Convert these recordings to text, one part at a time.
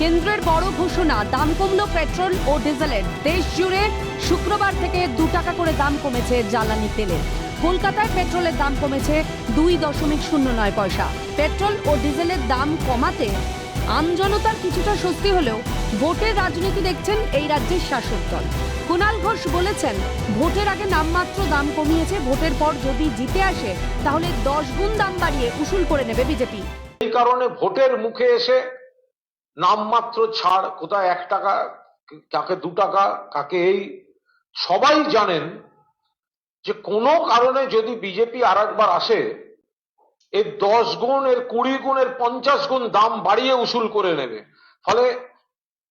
কেন্দ্রের বড় ঘোষণা, দাম কমলো পেট্রোল ও ডিজেলের। দেশ জুড়ে শুক্রবার থেকে দু টাকা করে দাম কমেছে জ্বালানি তেলের কলকাতায় পেট্রোলের দাম কমেছে দুই দশমিক শূন্য নয় পয়সা। পেট্রোল ও ডিজেলের দাম কমাতে আমজনতার কিছুটা স্বস্তি হলেও ভোটের রাজনীতি দেখছেন এই রাজ্যের শাসক দল। কুণাল ঘোষ বলেছেন, ভোটের আগে নামমাত্র দাম কমিয়েছে, ভোটের পর যদি জিতে আসে, তাহলে দশ গুণ দাম বাড়িয়ে উসুল করে নেবে বিজেপি। এই কারণে ভোটের মুখে এসে নামমাত্র ছাড়, কোথায় এক টাকা, কাকে দু টাকা, কাকে এই, সবাই জানেন যে কোনো কারণে যদি বিজেপি আর একবার আসে, এর দশ গুণ, এর কুড়ি গুণ, এর পঞ্চাশ গুণ দাম বাড়িয়ে উসুল করে নেবে। ফলে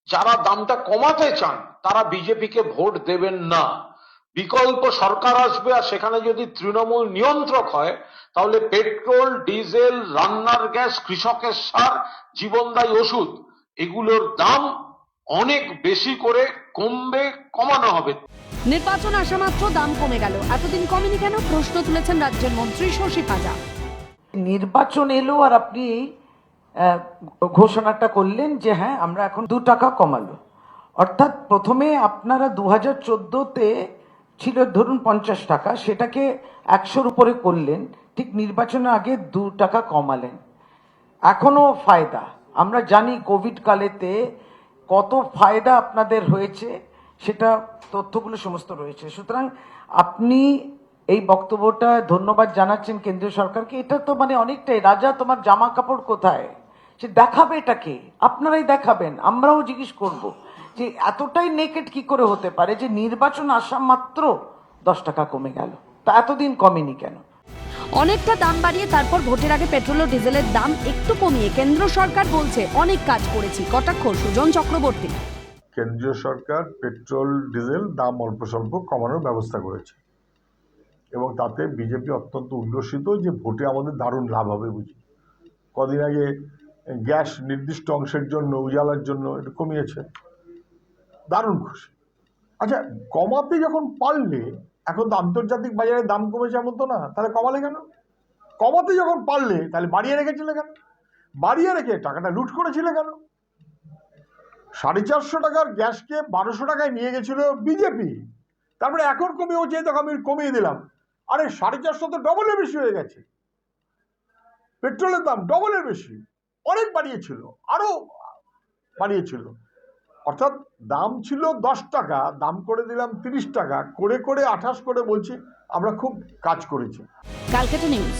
যারা দামটা কমাতে চান, তারা বিজেপিকে ভোট দেবেন না। বিকল্প সরকার আসবে আর সেখানে যদি তৃণমূল নিয়ন্ত্রক হয়, তাহলে পেট্রোল, ডিজেল, রান্নার গ্যাস, কৃষকের সার, জীবনদায়ী ওষুধ এগুলোর দাম অনেক বেশি করে কমবে কমানো হবে। নির্বাচন আসা মাত্র দাম কমে গেল। এতদিন কমেনি কেন? প্রশ্ন তুলেছেন রাজ্যের মন্ত্রী শশী পাজা। নির্বাচন এলো আর আপনি ঘোষণাটা করলেন যে হ্যাঁ আমরা এখন দু টাকা কমালো। অর্থাৎ প্রথমে আপনারা দু হাজার চোদ্দোতে ছিল ধরুন পঞ্চাশ টাকা সেটাকে একশোর উপরে করলেন। ঠিক নির্বাচনের আগে দু টাকা কমালেন। এখনও ফায়দা। আমরা জানি কোভিড কালেতে কত ফায়দা আপনাদের হয়েছে, সেটা তথ্যগুলো সমস্ত রয়েছে। সুতরাং আপনি এই বক্তব্যটা ধন্যবাদ জানাচ্ছেন কেন্দ্রীয় সরকারকে। এটা তো মানে অনেকটাই, রাজা তোমার জামা কাপড় কোথায়? সে দেখাবে এটাকে আপনারাই দেখাবেন, আমরাও জিজ্ঞেস করব যে এতটাই নেকেট কি করে হতে পারে যে নির্বাচন আসা মাত্র দশ টাকা কমে গেল? তা এতদিন কমেনি কেন? অনেকটা দাম বাড়িয়ে তারপর ভোটের আগে পেট্রোল ও ডিজেলের দাম একটু কমিয়ে কেন্দ্র সরকার বলছে, অনেক কাজ করেছি। কটাক্ষ, সুজন চক্রবর্তী। কেন্দ্রীয় সরকার পেট্রোল, ডিজেল দাম অল্প স্বল্প কমানোর ব্যবস্থা করেছে। এবং তাতে বিজেপি অত্যন্ত উল্লসিত যে ভোটে আমাদের দারুণ লাভ হবে বুঝি। কদিন আগে গ্যাস নির্দিষ্ট অংশের জন্য, উজালার জন্য এটা কমিয়েছে। দারুণ খুশি। আচ্ছা কমাতে যখন পারলে এখন তো আন্তর্জাতিক বাজারে দাম কমেছে এমন তো না। তাহলে কমালে কেন? কমাতে যখন পারলে, তাহলে বাড়িয়ে রেখেছিলে কেন? বাড়িয়ে রেখে টাকাটা লুট করেছিলে কেন? সাড়ে চারশো টাকার গ্যাসকে বারোশো টাকায় নিয়ে গেছিল বিজেপি। তারপরে এখন কমিয়ে হচ্ছে তখন আমি কমিয়ে দিলাম, আরে সাড়ে চারশো তো ডবলের বেশি হয়ে গেছে। পেট্রোলের দাম ডবলের বেশি। অনেক বাড়িয়েছিল, আরও বাড়িয়েছিল। অর্থাৎ দাম ছিল দশ টাকা, দাম করে দিলাম তিরিশ টাকা, করে করে আঠাশ করে বলছি, আমরা খুব কাজ করেছি। ক্যালকাটা নিউজ